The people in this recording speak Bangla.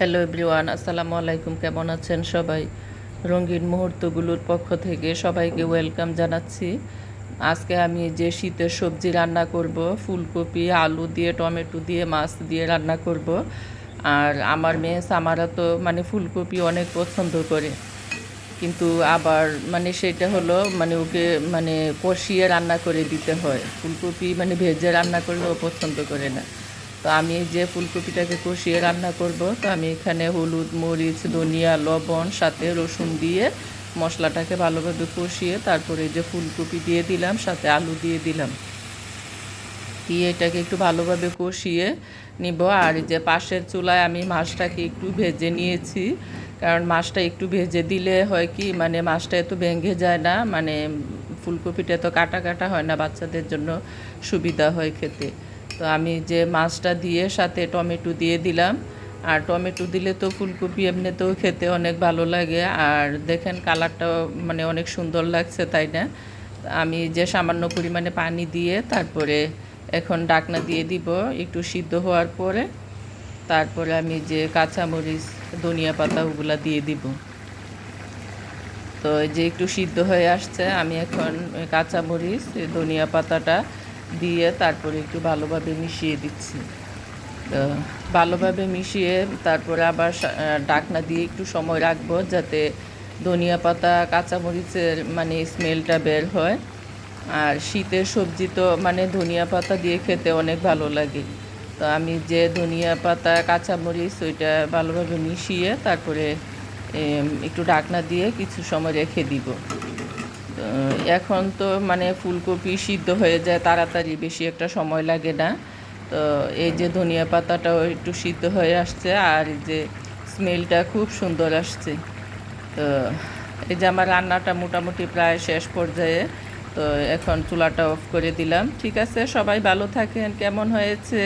হ্যালো এভরিওয়ান আসসালামু আলাইকুম, কেমন আছেন সবাই? রঙিন মুহূর্তগুলোর পক্ষ থেকে সবাইকে ওয়েলকাম জানাচ্ছি। আজকে আমি যে শীতের সবজি রান্না করব, ফুলকপি, আলু দিয়ে, টমেটো দিয়ে, মাছ দিয়ে রান্না করব। আর আমার মেয়ে সামারা তো মানে ফুলকপি অনেক পছন্দ করে। কিন্তু আবার মানে সেটা হলো মানে ওকে মানে কষিয়ে রান্না করে দিতে হয়। ফুলকপি মানে ভেজে রান্না করলে ও পছন্দ করে না। তো আমি যে ফুলকপিটাকে কষিয়ে রান্না করব, তো আমি এখানে হলুদ, মরিচ, ধনিয়া, লবণ, সাথে রসুন দিয়ে মশলাটাকে ভালোভাবে কষিয়ে তারপরে যে ফুলকপি দিয়ে দিলাম, সাথে আলু দিয়ে দিলাম। দিয়ে এটাকে একটু ভালোভাবে কষিয়ে নিব। আর যে পাশের চুলায় আমি মাছটাকে একটু ভেজে নিয়েছি, কারণ মাছটা একটু ভেজে দিলে হয় কি মানে মাছটা এত ভেঙে যায় না মানে ফুলকপিটা তো কাটা কাটা হয় না, বাচ্চাদের জন্য সুবিধা হয় খেতে। তো আমি যে মাছটা দিয়ে সাথে টমেটো দিয়ে দিলাম। আর টমেটো দিলে তো ফুলকপি এমনিতেও খেতে অনেক ভালো লাগে। আর দেখেন কালারটা মানে অনেক সুন্দর লাগছে, তাই না? আমি যে সামান্য পরিমাণে পানি দিয়ে তারপরে এখন ডাকনা দিয়ে দিব একটু সিদ্ধ হওয়ার পরে। তারপরে আমি যে কাঁচামরিচ, ধনিয়া পাতা ওগুলা দিয়ে দিব। তো যে একটু সিদ্ধ হয়ে আসছে, আমি এখন কাঁচামরিচ ধনিয়া পাতাটা দিয়ে তারপরে একটু ভালোভাবে মিশিয়ে দিচ্ছি। ভালোভাবে মিশিয়ে তারপরে আবার ডাকনা দিয়ে একটু সময় রাখব যাতে ধনিয়া পাতা, কাঁচামরিচের মানে স্মেলটা বের হয়। আর শীতের সবজি তো মানে ধনিয়া পাতা দিয়ে খেতে অনেক ভালো লাগে। তো আমি যে ধনিয়া পাতা, কাঁচামরিচ ওইটা ভালোভাবে মিশিয়ে তারপরে একটু ডাকনা দিয়ে কিছু সময় রেখে দিব। এখন তো মানে ফুলকপি সিদ্ধ হয়ে যায়, তাড়াতাড়ি বেশি একটা সময় লাগে না। তো এই যে ধনিয়া পাতাটাও একটু সিদ্ধ হয়ে আসছে, আর এই যে স্মেলটা খুব সুন্দর আসছে। তো এই যে আমার রান্নাটা মোটামুটি প্রায় শেষ পর্যায়ে, তো এখন চুলাটা অফ করে দিলাম। ঠিক আছে, সবাই ভালো থাকেন। কেমন হয়েছে?